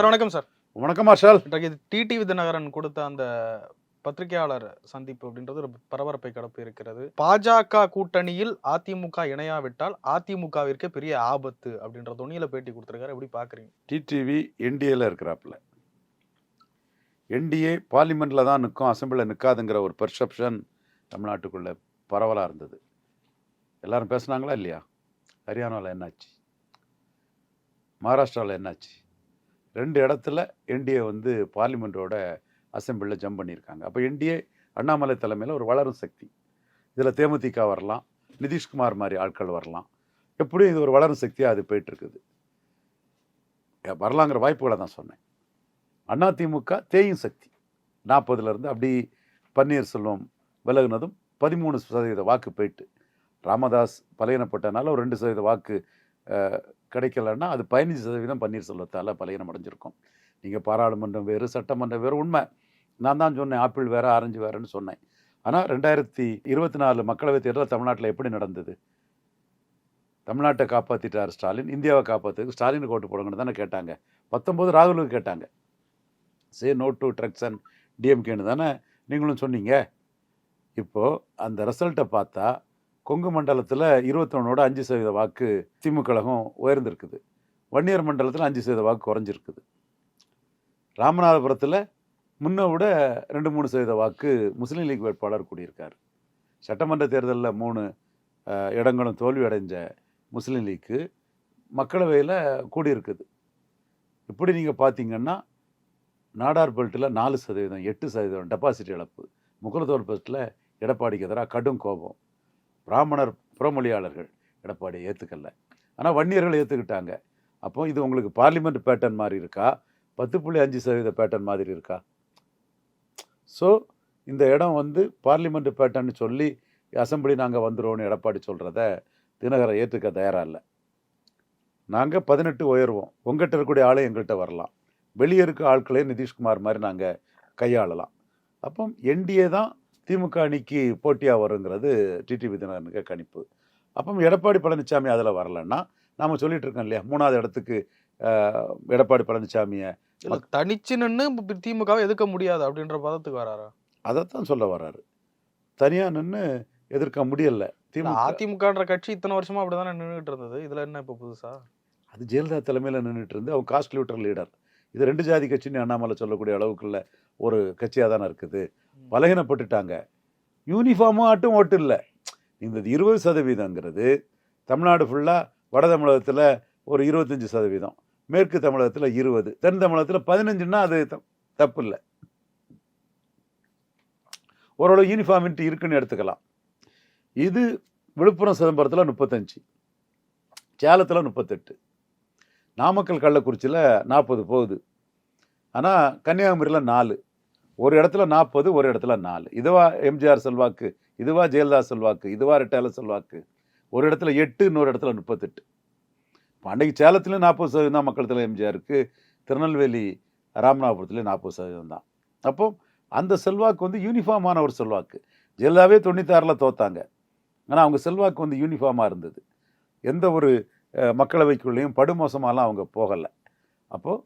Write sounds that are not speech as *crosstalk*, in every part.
Sir வணக்கம் sir. வணக்கம் Marshall. இன்றைக்கு டிடிவி தினகரன் கொடுத்த அந்த பத்திரிகையாளர் சந்திப்பு அப்படின்றது ஒரு பரபரப்பை கடப்பு இருக்கிறது. பாஜக கூட்டணியில் அதிமுக இணையாவிட்டால் அதிமுகவிற்கு பெரிய ஆபத்து அப்படின்ற துணியில பேட்டி கொடுத்திருக்காரு. எப்படி பாக்குறீங்க? டிடிவி என்டிஏல இருக்கிறாப்புல. என்டிஏ பார்லிமெண்ட்டில் தான் நிற்கும் அசம்பிளியில் நிற்காதுங்கிற ஒரு பெர்செப்ஷன் தமிழ்நாட்டுக்குள்ளே பரவலாக இருந்தது. எல்லாரும் பேசுனாங்களா இல்லையா? ஹரியானாவில் என்னாச்சு? மகாராஷ்டிராவில் என்னாச்சு? ரெண்டு இடத்துல என்டிஏ வந்து பார்லிமெண்ட்டோட அசம்பிளியில் ஜம்ப் பண்ணியிருக்காங்க. அப்போ என்டிஏ அண்ணாமலை தலைமையில் ஒரு வளரும் சக்தி. இதில் தேமுதிக வரலாம் நிதிஷ்குமார் மாதிரி ஆட்கள் வரலாம். எப்படியும் இது ஒரு வளரும் சக்தியாக அது போயிட்டுருக்குது. வரலாங்கிற வாய்ப்புகளை தான் சொன்னேன். அதிமுக தேயும் சக்தி. நாற்பதுலேருந்து அப்படி பன்னீர்செல்வம் விலகுனதும் பதிமூணு சதவீத வாக்கு போயிட்டு ராமதாஸ் பலையினப்பட்டனால ஒரு ரெண்டு சதவீத வாக்கு கிடைக்கலன்னா அது பதினஞ்சு சதவீதம் பன்னீர்செல்வத்தால் பலையினம் அடைஞ்சிருக்கும் நீங்கள் பாராளுமன்றம் வேறு சட்டமன்றம் வேறு உண்மை. நான் தான் சொன்னேன் ஆப்பிள் வேறு ஆரஞ்சு வேறுன்னு சொன்னேன். ஆனால் ரெண்டாயிரத்தி இருபத்தி நாலு மக்களவைத் தேர்தல் தமிழ்நாட்டில் எப்படி நடந்தது? தமிழ்நாட்டை காப்பாற்றிட்டார் ஸ்டாலின் இந்தியாவை காப்பாற்றுக்கு ஸ்டாலினுக்கு ஓட்டு போடுங்கன்னு தானே கேட்டாங்க. பத்தொம்போது ராகுலுக்கு கேட்டாங்க. Say no to drugs and டிஎம்கேன்னு தானே நீங்களும் சொன்னீங்க. இப்போது அந்த ரிசல்ட்டை பார்த்தா கொங்கு மண்டலத்தில் இருபத்தொன்னோட அஞ்சு சதவீத வாக்கு திமுக கழகம் உயர்ந்திருக்குது. வன்னியர் மண்டலத்தில் அஞ்சு சதவீத வாக்கு குறைஞ்சிருக்குது. ராமநாதபுரத்தில் முன்ன விட ரெண்டு மூணு சதவீத வாக்கு முஸ்லீம் லீக் வேட்பாளர் கூடியிருக்கார். சட்டமன்ற தேர்தலில் மூணு இடங்களும் தோல்வி அடைஞ்ச முஸ்லீம் லீக்கு மக்களவையில் கூடியிருக்குது. இப்படி நீங்கள் பார்த்தீங்கன்னா நாடார்பேட்டில் நாலு சதவீதம் எட்டு சதவீதம் டெபாசிட் இழப்பு முகலத்தோர்பேட்டில் எடப்பாடிக்கு எதிராக கடும் கோபம். பிராமணர் புறமொழியாளர்கள் எடப்பாடியை ஏற்றுக்கல ஆனால் வன்னியர்கள் ஏற்றுக்கிட்டாங்க அப்போ இது உங்களுக்கு பார்லிமெண்ட் பேட்டர்ன் மாதிரி இருக்கா? பத்து புள்ளி அஞ்சு சதவீத பேட்டர்ன் மாதிரி இருக்கா? ஸோ இந்த இடம் வந்து பார்லிமெண்ட் பேட்டர்ன் சொல்லி அசம்பிளி நாங்கள் வந்துடுவோம்னு எடப்பாடி சொல்கிறத தினகரை ஏற்றுக்க தயாராக இல்லை. நாங்கள் பதினெட்டு உயர்வோம். உங்கள்கிட்ட இருக்கக்கூடிய ஆளே எங்கள்கிட்ட வரலாம். வெளியே இருக்க ஆட்களே நிதிஷ்குமார் மாதிரி நாங்கள் கையாளலாம். அப்போ என்டிஏ தான் திமுக அணிக்கு போட்டியாக வருங்கிறது டிடிவி தினகரனுக்கு கணிப்பு. அப்போ எடப்பாடி பழனிசாமி அதில் வரலன்னா நாம் சொல்லிட்டு இருக்கோம் இல்லையா மூணாவது இடத்துக்கு எடப்பாடி பழனிசாமியை தனிச்சு இப்ப திமுகவை எதிர்க்க முடியாது அப்படின்ற பதத்துக்கு வராரா? அதைத்தான் சொல்ல வர்றாரு தனியாக நின்று எதிர்க்க முடியல. திமுக அதிமுகன்ற கட்சி இத்தனை வருஷமா அப்படிதானே நின்றுட்டு இருந்தது. இதுல என்ன இப்ப புதுசா? அது ஜெயலலிதா தலைமையில் நின்றுட்டு இருந்து அவங்க காஸ்ட் லூட்டர் லீடர். இது ரெண்டு ஜாதி கட்சின்னு அண்ணாமலை சொல்லக்கூடிய அளவுக்குள்ள ஒரு கட்சியாக தானே இருக்குது. பலகீனப்பட்டுட்டாங்க. யூனிஃபார்மும் ஆட்டும் ஓட்டு இல்லை. இந்த இருபது சதவீதங்கிறது தமிழ்நாடு ஃபுல்லாக வட தமிழகத்தில் ஒரு இருபத்தஞ்சி சதவீதம். மேற்கு தமிழகத்தில் இருபது. தென் தமிழகத்தில் பதினஞ்சுன்னா அது தப்பு இல்லை. ஓரளவு யூனிஃபார்மிட்டி இருக்குன்னு எடுத்துக்கலாம். இது விழுப்புரம் சிதம்பரத்தில் முப்பத்தஞ்சு. சேலத்தில் முப்பத்தெட்டு. நாமக்கல் கள்ளக்குறிச்சியில் நாற்பது போகுது. ஆனால் கன்னியாகுமரியில் நாலு. ஒரு இடத்துல நாற்பது ஒரு இடத்துல நாலு. இதுவா எம்ஜிஆர் செல்வாக்கு இதுவா ஜெயலலிதா செல்வாக்கு இதுவா ரெட்டால செல்வாக்கு. ஒரு இடத்துல எட்டு இன்னொரு இடத்துல முப்பத்தெட்டு. இப்போ சேலத்துலேயும் நாற்பது சதவீதம் தான் மக்கள் எம்ஜிஆருக்கு திருநெல்வேலி ராமநாதபுரத்துலேயும் நாற்பது சதவீதம் தான். அப்போ அந்த செல்வாக்கு வந்து யூனிஃபார்மான ஒரு செல்வாக்கு. ஜெயலலிதாவே தொண்ணூத்தாறில் தோத்தாங்க. ஆனால் அவங்க செல்வாக்கு வந்து யூனிஃபார்மாக இருந்தது. எந்த ஒரு மக்களவைக்குள்ளேயும் படுமோசமாலாம் அவங்க போகலை. அப்போது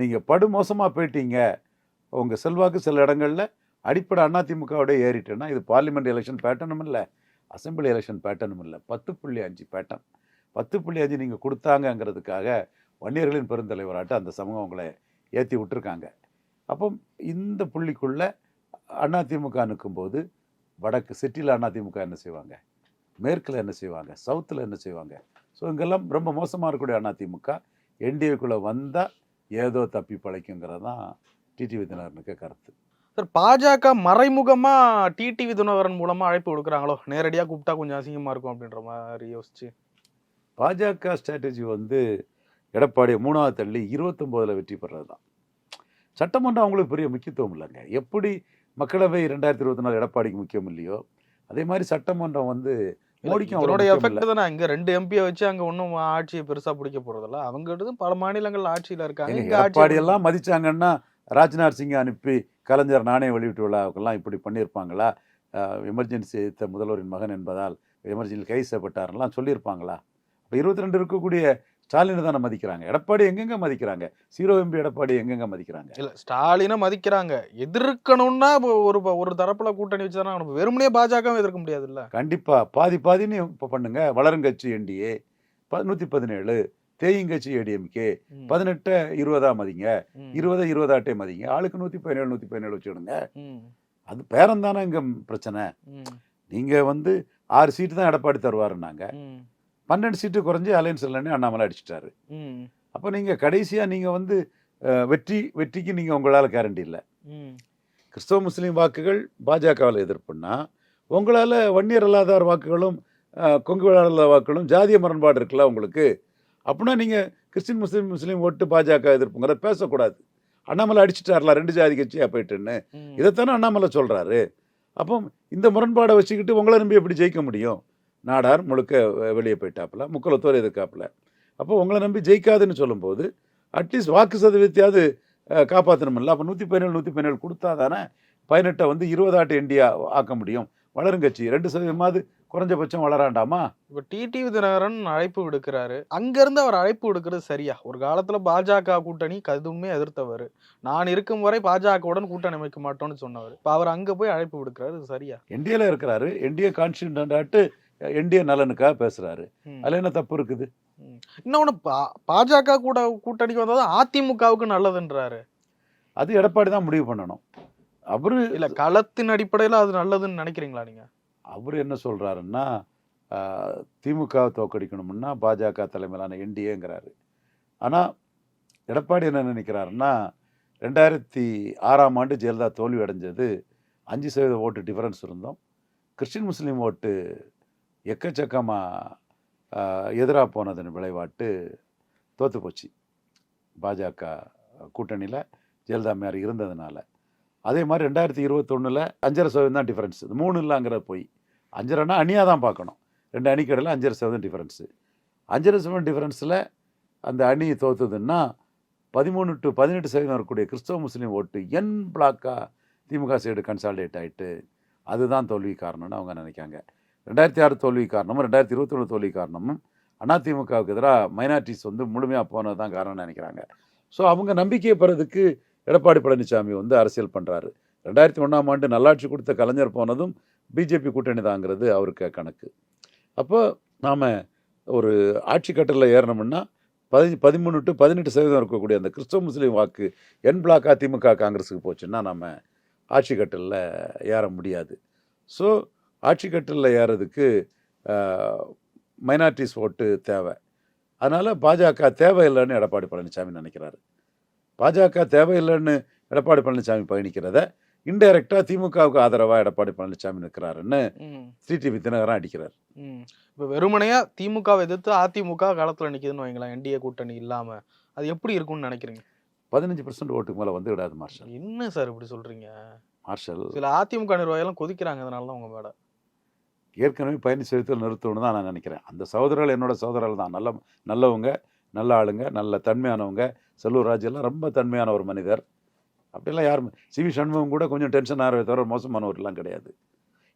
நீங்கள் படுமோசமாக போயிட்டீங்க. உங்கள் செல்வாக்கு சில இடங்களில் அடிப்படை அதிமுகவோட ஏறிட்டேன்னா இது பார்லிமெண்ட் எலெக்ஷன் பேட்டர்னும் இல்லை அசம்பிளி எலெக்ஷன் பேட்டர்னும் இல்லை. பத்து புள்ளி அஞ்சு பேட்டர்ன் பத்து புள்ளி அஞ்சு நீங்கள் கொடுத்தாங்கங்கிறதுக்காக வன்னியர்களின் பெருந்தலைவராட்ட அந்த சமூகம் அவங்கள ஏற்றி விட்டுருக்காங்க. அப்போ இந்த புள்ளிக்குள்ளே அதிமுக நிற்கும்போது வடக்கு சிட்டியில் அதிமுக என்ன செய்வாங்க? மேற்கில் என்ன செய்வாங்க? சவுத்தில் என்ன செய்வாங்க? ஸோ இங்கெல்லாம் ரொம்ப மோசமாக இருக்கக்கூடிய அதிமுக என்டிஏக்குள்ளே வந்தால் ஏதோ தப்பி பழைக்குங்கிறது தான் டிடிவி தினகரனுக்கு கருத்து. சார் பாஜக மறைமுகமா டிடிவி தினகரன் மூலமா அழைப்பு கொடுக்குறாங்களோ நேரடியா கூப்பிட்டா கொஞ்சம் அசிங்கமா இருக்கும் அப்படின்ற மாதிரி யோசிச்சு. பாஜக ஸ்ட்ராட்டஜி வந்து எடப்பாடி மூணாவது தள்ளி இருபத்தொம்போதில் வெற்றி பெறது தான் சட்டமன்றம் அவங்களுக்கு பெரிய முக்கியத்துவம் இல்லைங்க. எப்படி மக்களவை ரெண்டாயிரத்தி இருபத்தி நாலு எடப்பாடிக்கு முக்கியம் இல்லையோ அதே மாதிரி சட்டமன்றம் வந்து மோடிக்கும் முக்கியம் எஃபெக்ட் தானே. இங்க ரெண்டு எம்பியை வச்சு அங்க ஒன்றும் ஆட்சியை பெருசா பிடிக்க போறதில்ல. அவங்க பல மாநிலங்கள் ஆட்சியில இருக்காங்க. எடப்பாடி எல்லாம் மதிச்சாங்கன்னா ராஜ்நாத் சிங்கை அனுப்பி கலைஞர் நாணய வெளியீட்டு விழாவுக்கெல்லாம் இப்படி பண்ணியிருப்பாங்களா? எமர்ஜென்சி எதிர்த்த முதல்வரின் மகன் என்பதால் எமர்ஜென்சி கை செய்யப்பட்டாரெல்லாம் சொல்லியிருப்பாங்களா? இப்போ இருபத்தி ரெண்டு இருக்கக்கூடிய ஸ்டாலினை தானே மதிக்கிறாங்க. எடப்பாடி எங்கெங்க மதிக்கிறாங்க? சீரோ எம்பி எடப்பாடி எங்கெங்க மதிக்கிறாங்க? இல்ல ஸ்டாலினை மதிக்கிறாங்க. எதிர்க்கணும்னா ஒரு ஒரு தரப்புல கூட்டணி வச்சுதானே நம்ம வெறுமனே பாஜக எதிர்க்க முடியாது இல்ல கண்டிப்பா. பாதி பாதின்னு இப்போ பண்ணுங்க. வளருங்கட்சி என்டிஏ. நூற்றி பதினேழு. தேயுங்கட்சி ஏடிஎம்கே பதினெட்டை இருபதா மதிங்க. இருபதை இருபதாட்டே மதிங்க. ஆளுக்கு நூற்றி பதினேழு நூற்றி பதினேழு வச்சுடுங்க அது பேரம் தானே இங்கே பிரச்சனை. நீங்கள் வந்து ஆறு சீட்டு தான் எடப்பாடி தருவாருன்னாங்க. பன்னெண்டு சீட்டு குறைஞ்சி அலையன்ஸ் இல்லைன்னு அண்ணாமலை அடிச்சிட்டாரு. அப்போ நீங்கள் கடைசியாக நீங்கள் வந்து வெற்றி வெற்றிக்கு நீங்கள் உங்களால் கேரண்டி இல்லை. கிறிஸ்தவ முஸ்லீம் வாக்குகள் பாஜகவில் எதிர்ப்புன்னா உங்களால் வன்னியர் அல்லாதார் வாக்குகளும் கொங்கு வேளாளர் வாக்குகளும் ஜாதிய முரண்பாடு இருக்குல்ல உங்களுக்கு? அப்படின்னா நீங்கள் கிறிஸ்டின் முஸ்லீம் முஸ்லீம் ஓட்டு பாஜக எதிர்ப்புங்கிறத பேசக்கூடாது. அண்ணாமலை அடிச்சிட்டார்ல ரெண்டு ஜாதி கட்சியாக போயிட்டுன்னு. இதைத்தானே அண்ணாமலை சொல்கிறாரு அப்போ இந்த முரண்பாடை வச்சுக்கிட்டு உங்களை நம்பி எப்படி ஜெயிக்க முடியும்? நாடார் முழுக்க வெளியே போயிட்டாப்புல முக்குலத்தோர் எதிர்க்காப்புல. அப்போ உங்களை நம்பி ஜெயிக்காதுன்னு சொல்லும்போது அட்லீஸ்ட் வாக்கு சதவீதத்தையாவது காப்பாற்றணுமில்ல அப்போ நூற்றி பதினேழு நூற்றி பதினேழு கொடுத்தா தானே பதினெட்டை வந்து இருபதாட்டு இந்தியா ஆக்க முடியும். வளருங்கட்சி ரெண்டு சதவீதமாவது குறைஞ்சபட்சம் வளராண்டாமா? இப்ப டிடிவி தினகரன் அழைப்பு விடுக்கிறாரு. அங்க இருந்து அவர் அழைப்பு விடுக்கிறது சரியா? ஒரு காலத்துல பாஜக கூட்டணி கதுமே எதிர்த்தவர். நான் இருக்கும் வரை பாஜகவுடன் கூட்டணி அமைக்க மாட்டோம்னு சொன்னவர். இப்ப அவர் அங்க போய் அழைப்பு விடுக்கிறாரு சரியா? என்டிஏல இருக்கிறாரு. என்டிஏ கான்ஸ்டியூண்டாட்டு என்டிஏ நலனுக்காக பேசுறாரு. அதுல என்ன தப்பு இருக்குது? இன்னொன்னு பா- பாஜக கூட கூட்டணிக்கு வந்தது அதிமுகவுக்கு நல்லதுன்றாரு. அது எடப்பாடி தான் முடிவு பண்ணணும். அவரு இல்ல களத்தின் அடிப்படையில அது நல்லதுன்னு நினைக்கிறீங்களா நீங்க? அவர் என்ன சொல்றாருன்னா ஆஹ், திமுகவை தோக்கடிக்கணும்னா பாஜக தலைமையிலான என்டிஏங்கிறாரு. ஆனால் எடப்பாடி என்ன நினைக்கிறாருன்னா ரெண்டாயிரத்தி ஆறாம் ஆண்டு ஜெயலலிதா தோல்வி அடைஞ்சது அஞ்சு சதவீத ஓட்டு டிஃபரன்ஸ் இருந்தோம். கிறிஸ்டின் முஸ்லீம் ஓட்டு எக்கச்சக்கமாக எதிராக போனதன் விளைவாட்டு தோத்து போச்சு பாஜக கூட்டணியில் ஜெயலலிதா மேரி இருந்ததுனால. அதே மாதிரி ரெண்டாயிரத்தி இருபத்தொன்னில் அஞ்சரை சதவீதம் தான் டிஃபரன்ஸ் இது மூணு இல்லைங்கிறத போய். அஞ்சரைனா அணியாக தான் பார்க்கணும். ரெண்டு அணிக்கடையில் அஞ்சரை சதவீதம் டிஃபரன்ஸு அஞ்சரை சதவீதம் டிஃபரன்ஸில் அந்த அணி தோற்றுதுன்னா பதிமூணு டு பதினெட்டு சதவீதம் இருக்கக்கூடிய கிறிஸ்தவ முஸ்லீம் ஓட்டு என் பிளாக்காக திமுக சைடு கன்சால்டேட் ஆகிட்டு அதுதான் தோல்வி காரணம்னு அவங்க நினைக்காங்க ரெண்டாயிரத்தி ஆறு தோல்வி காரணமும் ரெண்டாயிரத்தி இருபத்தொன்று தோல்வி காரணமும் அதிமுகவுக்கு எதிராக மைனாரிட்டிஸ் வந்து முழுமையாக போனது தான் காரணம்னு நினைக்கிறாங்க. ஸோ அவங்க நம்பிக்கையை பெறதுக்கு எடப்பாடி பழனிசாமி வந்து அரசியல் பண்ணுறாரு ரெண்டாயிரத்தி ஒன்றாம் ஆண்டு நல்லாட்சி கொடுத்த கலைஞர் போனதும் பிஜேபி கூட்டணி தாங்கிறது அவருக்கு கணக்கு. அப்போ நாம் ஒரு ஆட்சி கட்டலில் ஏறினோம்னா பதி பதிமூணு டு பதினெட்டு சதவீதம் இருக்கக்கூடிய அந்த கிறிஸ்தவ முஸ்லீம் வாக்கு என் பிளாக்கா திமுக காங்கிரஸுக்கு போச்சுன்னா நம்ம ஆட்சி கட்டலில் ஏற முடியாது. ஸோ ஆட்சி கட்டலில் ஏறதுக்கு மைனாரிட்டிஸ் ஓட்டு தேவை. அதனால் பாஜக தேவையில்லைன்னு எடப்பாடி பழனிசாமி நினைக்கிறாரு. பாஜக தேவையில்லைன்னு எடப்பாடி பழனிசாமி பயணிக்கிறத இன்டைரக்டாக திமுகவுக்கு ஆதரவாக எடப்பாடி பழனிசாமி நிற்கிறாருன்னு டிடிவி தினகரன் அடிக்கிறார். இப்ப வெறுமனையா திமுகவை எதிர்த்து அதிமுக களத்துல நிக்குதுன்னு வைங்களேன் என்டிஏ கூட்டணி இல்லாம. அது எப்படி இருக்கும்னு நினைக்கிறீங்க? பதினஞ்சு பர்சன்ட் ஓட்டுக்கு மேலே வந்து விடாது மார்ஷல். என்ன சார் இப்படி சொல்றீங்க? மார்ஷல். சில அதிமுக நிர்வாகிகள் கொதிக்கிறாங்க அதனால தான் உங்க மேல. ஏற்கனவே பயணி செலுத்தல் நிறுத்தணும்னு தான் நான் நினைக்கிறேன். அந்த சகோதரர்கள் என்னோட சகோதரர்கள் தான். நல்ல நல்லவங்க. நல்ல ஆளுங்க நல்ல தன்மையானவங்க. செல்லூர் ராஜ் எல்லாம் ரொம்ப தன்மையான ஒரு மனிதர். அப்படிலாம் யாரும் சிவி சண்முகம் கூட கொஞ்சம் டென்ஷன் ஆகிறத தவிர மோசமானவர்லாம் கிடையாது.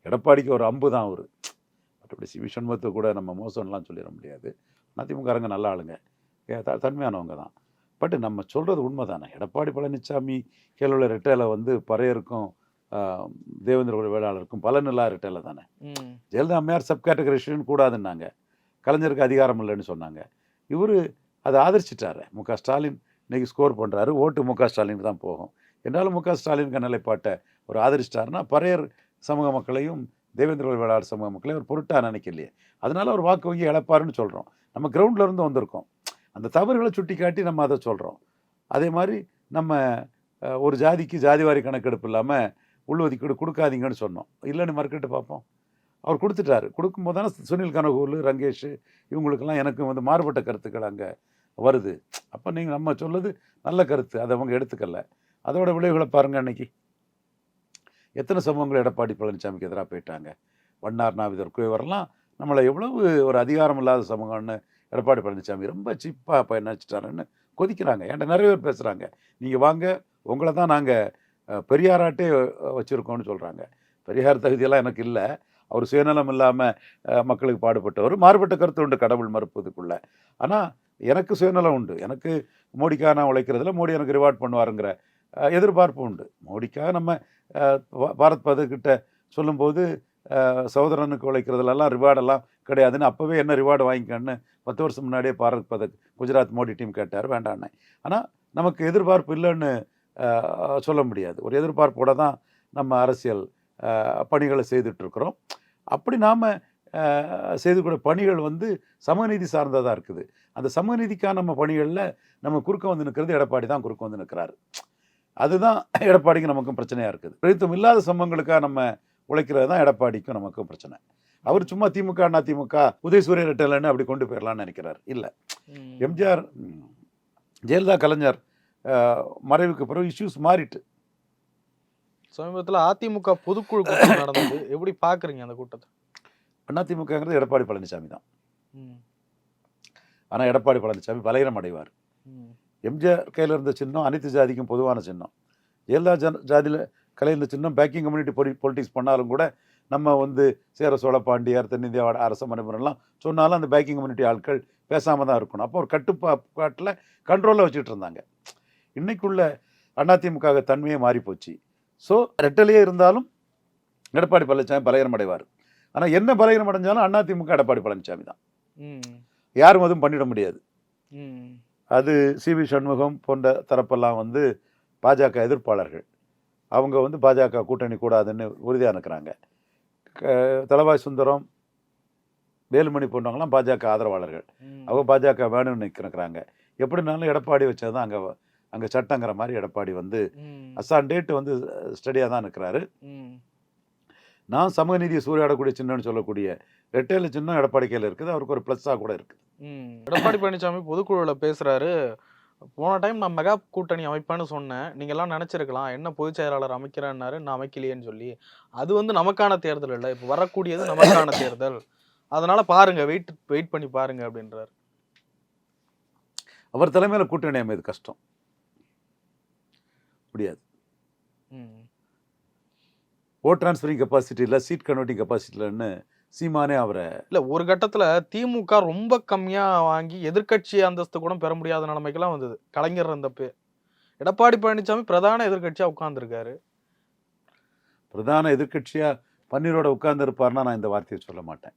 எடப்பாடிக்கு ஒரு அம்பு தான் அவர். மற்றபடி சிவி சண்முகத்தை கூட நம்ம மோசம்லாம் சொல்லிட முடியாது. அதிமுககாரங்க நல்ல ஆளுங்க. தன்மையானவங்க தான். பட் நம்ம சொல்கிறது உண்மை தானே எடப்பாடி பழனிசாமி கேளுள்ள ரெட்டையில் வந்து பறையருக்கும் ஆஹ், தேவேந்திர குல வேளாளருக்கும் பலனில்லா ரெட்டையில் தானே. ஜெயலலிதா அம்மையார் சப் கேட்டகரைசேஷன் கூடாதுன்னாங்க. கலைஞருக்கு அதிகாரம் இல்லைன்னு சொன்னாங்க. இவர் அதை ஆதரிச்சிட்டாரு. மு க ஸ்டாலின் இன்னைக்கு ஸ்கோர் பண்ணுறாரு ஓட்டு மு க ஸ்டாலினுக்கு தான் போகும். என்றாலும் மு க ஸ்டாலினுக்கு நிலைப்பாட்டை ஒரு ஆதரிச்சிட்டாருன்னா பறையர் சமூக மக்களையும் தேவேந்திர குல வேளாளர் சமூக மக்களையும் ஒரு பொருட்டாக நினைக்கலையே. அதனால ஒரு வாக்கு வங்கி இழப்பாருன்னு சொல்கிறோம் நம்ம கிரவுண்ட்லேருந்து வந்திருக்கோம். அந்த தவறுகளை சுட்டி காட்டி நம்ம அதை சொல்கிறோம் அதே மாதிரி நம்ம ஒரு ஜாதிக்கு ஜாதிவாரி கணக்கெடுப்பு இல்லாமல் உள்ஒதுக்கீடு கொடுக்காதீங்கன்னு சொன்னோம். இல்லைன்னு மறுக்கிட்டு பார்ப்போம். அவர் கொடுத்துட்டாரு. கொடுக்கும்போது தானே சுனில் கனகூர் ரங்கேஷ் இவங்களுக்கெல்லாம் எனக்கு வந்து மாறுபட்ட கருத்துக்கள் அங்கே வருது. அப்போ நீங்கள் நம்ம சொல்லுது நல்ல கருத்து. அதை அவங்க எடுத்துக்கல. அதோட விளைவுகளை பாருங்கள் அன்னைக்கு. எத்தனை சமூகங்கள் எடப்பாடி பழனிசாமிக்கு எதிராக போயிட்டாங்க. வண்ணார் நாவிதர் குயவரெல்லாம் நம்மளை எவ்வளவு ஒரு அதிகாரம் இல்லாத சமூகம்னு எடப்பாடி பழனிசாமி ரொம்ப சீப்பாக பயணிச்சிட்டாருன்னு கொதிக்கிறாங்க. என்கிட்ட நிறைய பேர் பேசுகிறாங்க நீங்கள் வாங்க உங்களை தான் நாங்கள் பெரியாராட்டே வச்சுருக்கோம்னு சொல்கிறாங்க பெரியார் தகுதியெல்லாம் எனக்கு இல்லை. அவர் சுயநலம் இல்லாமல் மக்களுக்கு பாடுபட்டவர். மாறுபட்ட கருத்து உண்டு கடவுள் மறுப்பதுக்குள்ளே. ஆனால் எனக்கு சுயநலம் உண்டு. எனக்கு மோடிக்காக நான் உழைக்கிறதுல மோடி எனக்கு ரிவார்ட் பண்ணுவாருங்கிற எதிர்பார்ப்பு உண்டு. மோடிக்காக நம்ம பாரத் பதக்கிட்ட சொல்லும்போது சகோதரனுக்கு உழைக்கிறதுலலாம் ரிவார்டெல்லாம் கிடையாதுன்னு அப்போவே என்ன ரிவார்டு வாங்கிக்கன்னு பத்து வருஷம் முன்னாடியே பாரத் பதக் குஜராத் மோடி டீம் கேட்டார் வேண்டாண்ணே ஆனால் நமக்கு எதிர்பார்ப்பு இல்லைன்னு சொல்ல முடியாது. ஒரு எதிர்பார்ப்போட தான் நம்ம அரசியல் பணிகளை செய்துட்ருக்குறோம் அப்படி நாம் செய்துக்கூடிய பணிகள் வந்து சமநீதி சார்ந்ததாக இருக்குது. அந்த சமநீதிக்கான நம்ம பணிகளில் நம்ம குறுக்க வந்து நிற்கிறது எடப்பாடி தான் குறுக்க வந்து நிற்கிறாரு அதுதான் எடப்பாடிக்கு நமக்கும் பிரச்சனையாக இருக்குது. எழுத்தும் இல்லாத சம்பவங்களுக்காக நம்ம உழைக்கிறது தான் எடப்பாடிக்கும் நமக்கும் பிரச்சனை. அவர் சும்மா திமுக அண்ணா திமுக உதயசூரிய ரெட்டலன்னு அப்படி கொண்டு போயிடலாம்னு நினைக்கிறார். இல்லை. எம்ஜிஆர் ஜெயலலிதா கலைஞர் மறைவுக்கு பிறகு இஷ்யூஸ் மாறிட்டு. சமீபத்துல அதிமுக பொதுக்குழு கூட்டம் நடந்தது. எப்படி பாக்குறீங்க அந்த கூட்டத்தை? அதிமுகங்கிறது எடப்பாடி பழனிசாமி தான். ஆனால் எடப்பாடி பழனிசாமி பலகீனம் அடைவார். எம்ஜிஆர் கையில் இருந்த சின்னம் அனைத்து ஜாதிக்கும் பொதுவான சின்னம். ஜன ஜாதியில் கையில் இருந்த சின்னம் பேக்கிங் கம்யூனிட்டி பொலி பொலிட்டிக்ஸ் பண்ணாலும் கூட நம்ம வந்து சேர சோழ பாண்டியார் தென்னிந்தியாவோட அரச மரபுரெல்லாம் சொன்னாலும் அந்த பேக்கிங் கம்யூனிட்டி ஆட்கள் பேசாமல் தான் இருக்கணும். அப்போ ஒரு கட்டுப்பாட்டில் கண்ட்ரோலில் வச்சுட்டு இருந்தாங்க. இன்னைக்குள்ள அதிமுக தன்மையே மாறி போச்சு ஸோ ரெட்டலையே இருந்தாலும் எடப்பாடி பழனிசாமி பலகீனம் அடைவார். ஆனால் என்ன பலகீனம் அடைஞ்சாலும் அதிமுக எடப்பாடி பழனிசாமி தான். யாரும் அதுவும் பண்ணிட முடியாது. அது சி வி சண்முகம் போன்ற தரப்பெல்லாம் வந்து பாஜக எதிர்ப்பாளர்கள் அவங்க வந்து பாஜக கூட்டணி கூடாதுன்னு உறுதியாக இருக்கிறாங்க தலவாய் சுந்தரம் வேலுமணி போன்றவங்களாம் பாஜக ஆதரவாளர்கள். அவங்க பாஜக வேணும்னு நிற்கிறாங்க எப்படினாலும் எடப்பாடி வச்சது தான் அங்கே அங்கே சட்டங்கிற மாதிரி எடப்பாடி வந்து. அசான் டேட் வந்து ஸ்டடியாக தான் இருக்கிறாரு நான் சமூகநீதியை சூறையாடக்கூடிய சின்னம்னு சொல்லக்கூடிய ரெட்டையில சின்னம் எடப்பாடி கையில் இருக்குது. அவருக்கு ஒரு ப்ளஸ்ஸாக கூட இருக்குது. ம். எடப்பாடி பழனிசாமி பொதுக்குழுல பேசுறாரு. போன டைம் நான் மெகா கூட்டணி அமைப்பேன்னு சொன்னேன். நீங்க எல்லாம் நினைச்சிருக்கலாம். என்ன பொதுச் செயலாளர் அமைக்கிறேன்னாரு நான் அமைக்கலையேன்னு சொல்லி. அது வந்து நமக்கான தேர்தல் இல்லை. இப்போ வரக்கூடியது நமக்கான தேர்தல். அதனால பாருங்க. வெயிட் வெயிட் பண்ணி பாருங்க அப்படின்றாரு. அவர் தலைமையில் கூட்டணி அமைது கஷ்டம். முடியாது. டிரான்ஸ்ஃபரிங் கெப்பாசிட்டி இல்லை சீட் கன்வெர்ட்டிங் கெப்பாசிட்டி இல்லைன்னு சீமானே அவரை இல்ல ஒரு கட்டத்துல திமுக ரொம்ப கம்மியா வாங்கி எதிர்க்கட்சி அந்தஸ்து கூட பெற முடியாத நிலைமைக்கெல்லாம் வந்தது. கலைஞர் இருந்தப்ப எடப்பாடி பழனிசாமி பிரதான எதிர்க்கட்சியா உட்கார்ந்துருக்காரு. பிரதான எதிர்க்கட்சியாக பன்னீரோட உட்கார்ந்துருப்பார்னா நான் இந்த வார்த்தையை சொல்ல மாட்டேன்.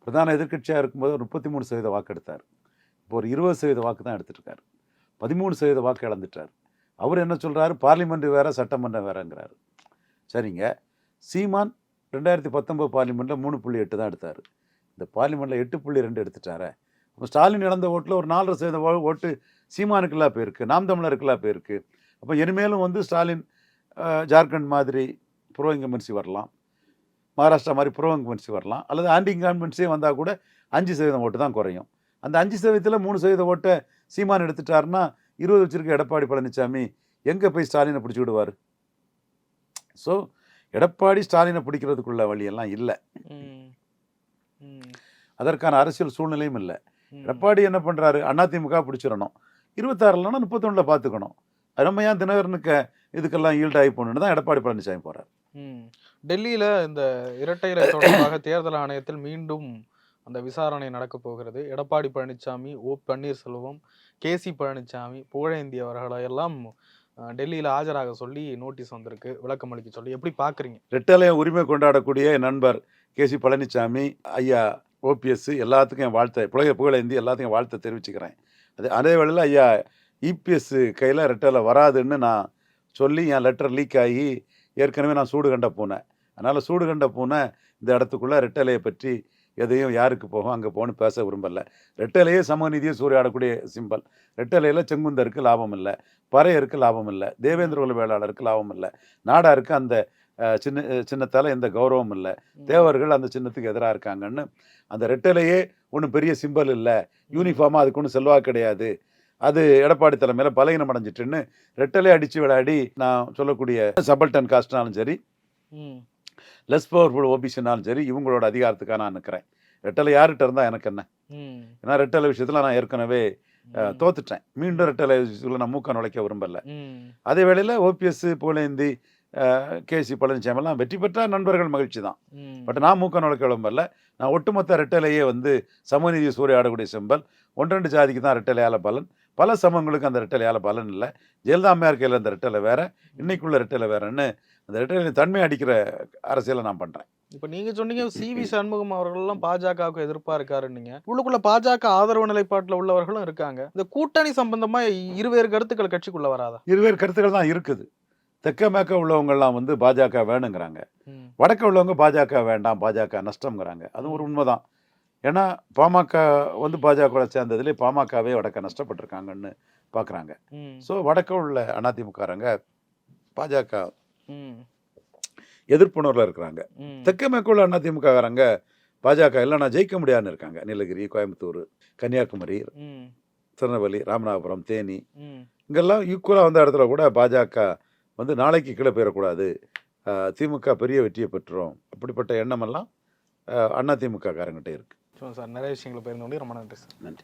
பிரதான எதிர்க்கட்சியாக இருக்கும்போது ஒரு முப்பத்தி மூணு சதவீத வாக்கு எடுத்தார். இப்போ ஒரு இருபது சதவீத வாக்கு தான் எடுத்துட்டு இருக்காரு பதிமூணு சதவீத வாக்கு இழந்துட்டார். அவர் என்ன சொல்றாரு? பார்லிமெண்ட் வேற சட்டமன்றம் வேறங்கிறாரு. சரிங்க. சீமான் ரெண்டாயிரத்தி பத்தொம்போது பார்லிமெண்ட்டில் மூணு புள்ளி எட்டு தான் எடுத்தார். இந்த பார்லிமெண்ட்டில் எட்டு புள்ளி ரெண்டு எடுத்துட்டாரே. அப்போ ஸ்டாலின் இழந்த ஓட்டில் ஒரு நாலரை சதவீத ஓட்டு சீமானுக்கெல்லாம் போயிருக்கு நாம் தமிழருக்கெல்லாம் போயிருக்கு. அப்போ இனிமேலும் வந்து ஸ்டாலின் ஜார்க்கண்ட் மாதிரி ப்ரோ இன்கம்பன்சி வரலாம். மகாராஷ்டிரா மாதிரி ப்ரோ இன்கம்பன்சி வரலாம். அல்லது ஆன்டி இன்கம்பன்சியே வந்தால் கூட அஞ்சு சதவீதம் ஓட்டு தான் குறையும். அந்த அஞ்சு சதவீதத்தில் மூணு சதவீத ஓட்டை சீமான் எடுத்துட்டாருன்னா இருபது வச்சிருக்க எடப்பாடி பழனிசாமி எங்கே போய் ஸ்டாலினை பிடிச்சி விடுவார்? ஸோ எடப்பாடி ஸ்டாலினை பிடிக்கிறதுக்குள்ள வழியெல்லாம் இல்லை. அதற்கான அரசியல் சூழ்நிலையும் இல்லை. எடப்பாடி என்ன பண்ணுறாரு அதிமுக பிடிச்சிடணும். இருபத்தாறுலன்னா முப்பத்தொன்னில் பார்த்துக்கணும் நம்ம ஏன் தினகரனுக்கு இதுக்கெல்லாம் ஈல்ட் ஆகி போகணுன்னு தான் எடப்பாடி பழனிசாமி போகிறார். டெல்லியில இந்த இரட்டை இலை தொடர்பாக *coughs* தேர்தல் ஆணையத்தில் மீண்டும் அந்த விசாரணை நடக்க போகிறது. Edappadi Palaniswami O Panneerselvam K C Palaniswami Pugazhendhi அவர்களை எல்லாம் டெல்லியில் ஆஜராக சொல்லி நோட்டீஸ் வந்திருக்கு. விளக்கம் அளிக்க சொல்லி. எப்படி பார்க்குறீங்க ரெட்டலைய உரிமை கொண்டாடக்கூடிய நண்பர் கே சி பழனிசாமி ஐயா ஓபிஎஸ் எல்லாத்துக்கும் என் வாழ்த்தை புலக புகழேந்தி எல்லாத்துக்கும் என் வாழ்த்தை தெரிவிச்சுக்கிறேன். அது அதே வேளையில் ஐயா இபிஎஸ் கையில் ரெட்டலை வராதுன்னு நான் சொல்லி என் லெட்டர் லீக் ஆகி ஏற்கனவே நான் சூடு கண்ட பூனை. அதனால் சூடு கண்ட பூனை இந்த இடத்துக்குள்ளே ரெட்டலையை பற்றி எதையும் யாருக்கு போகும் அங்கே போகணும் பேச விரும்பல. ரெட்டலையே சமநீதியை சூறையாடக்கூடிய சிம்பல் ரெட்டலையில் செங்குந்தருக்கு லாபம் இல்லை. பறையருக்கு லாபம் இல்லை. தேவேந்திர குல வேளாளருக்கு லாபம் இல்லை. நாடாருக்கு அந்த சின்ன சின்னத்தால் எந்த கௌரவம் இல்லை. தேவர்கள் அந்த சின்னத்துக்கு எதிராக இருக்காங்கன்னு அந்த ரெட்டலையே ஒன்றும் பெரிய சிம்பல் இல்லை. யூனிஃபார்மாக அதுக்கு ஒன்றும் செல்வா கிடையாது. அது எடப்பாடி தலைமையில் பலகீனம் அடைஞ்சிட்டுன்னு ரெட்டலை அடித்து விளையாடி நான் சொல்லக்கூடிய சபல்டன் காஸ்ட்னாலும் சரி. லெஸ் பவர்ஃபுல் ஓபிசினாலும் சரி இவங்களோட அதிகாரத்துக்காக நான் நிற்கிறேன் ரெட்டலை யார்கிட்ட இருந்தால் எனக்கு என்ன. ஏன்னா ரெட்டலை விஷயத்தில் நான் ஏற்கனவே தோத்துட்டேன். மீண்டும் ரெட்டலை விஷயத்தில் நான் மூக்க நுழைக்க விரும்பல. அதே வேளையில் ஓபிஎஸ் புகழேந்தி கே சி பழனிசாமிலாம் வெற்றி பெற்ற நண்பர்கள் மகிழ்ச்சி தான். பட் நான் மூக்க நுழைக்க விரும்பல. நான் ஒட்டுமொத்த ரெட்டலையே வந்து சமநீதி சூறையாடக்கூடிய செம்பல். ஒன்றெண்டு ஜாதிக்கு தான் ரெட்டலையால பலன். பல சமங்களுக்கு அந்த ரெட்டலையால பலன் இல்லை. ஜெயலலிதா அம்மையார் கையில் அந்த ரெட்டலை வேற. இன்னைக்குள்ள ரெட்டலை வேறன்னு அந்த ரெட்டலை தன்மை அடிக்கிற அரசியலை நான் பண்றேன். இப்ப நீங்க சொன்னீங்க சி வி சண்முகம் அவர்கள் எல்லாம் பாஜகவுக்கு எதிர்ப்பா இருக்காருன்னீங்க. உள்ளுக்குள்ள பாஜக ஆதரவு நிலைப்பாட்டுல உள்ளவர்களும் இருக்காங்க. இந்த கூட்டணி சம்பந்தமா இருவேறு கருத்துக்கள் கட்சிக்குள்ள வராதா? இருவேறு கருத்துக்கள் தான் இருக்குது. தெற்க மேற்க உள்ளவங்கெல்லாம் வந்து பாஜக வேணுங்கிறாங்க. வடக்க உள்ளவங்க பாஜக வேண்டாம் பாஜக நஷ்டம்ங்கிறாங்க. அதுவும் ஒரு உண்மைதான். ஏன்னா பாமக வந்து பாஜக சேர்ந்ததுலேயே பாமகவே வடக்க நஷ்டப்பட்டிருக்காங்கன்னு பார்க்குறாங்க. ஸோ வடக்க உள்ள அதிமுகரங்க பாஜக. எதிர்ப்புணர்வில் இருக்கிறாங்க. தெற்க மேற்க உள்ள அதிமுககாரங்க பாஜக இல்லைன்னா ஜெயிக்க முடியாதுன்னு இருக்காங்க. நீலகிரி கோயம்புத்தூர் கன்னியாகுமரி. திருநெல்வேலி ராமநாதபுரம் தேனி. இங்கெல்லாம் ஈக்குவலாக வந்த இடத்துல கூட பாஜக வந்து நாளைக்கு கீழே போயிடக்கூடாது. திமுக பெரிய வெற்றியை பெற்றுரும் அப்படிப்பட்ட எண்ணமெல்லாம் அஹ், அண்ணா திமுக காரங்கிட்ட இருக்கு சார். நிறைய விஷயங்களை பகிர்ந்து கொண்டு ரொம்ப நன்றி சார். நன்றி.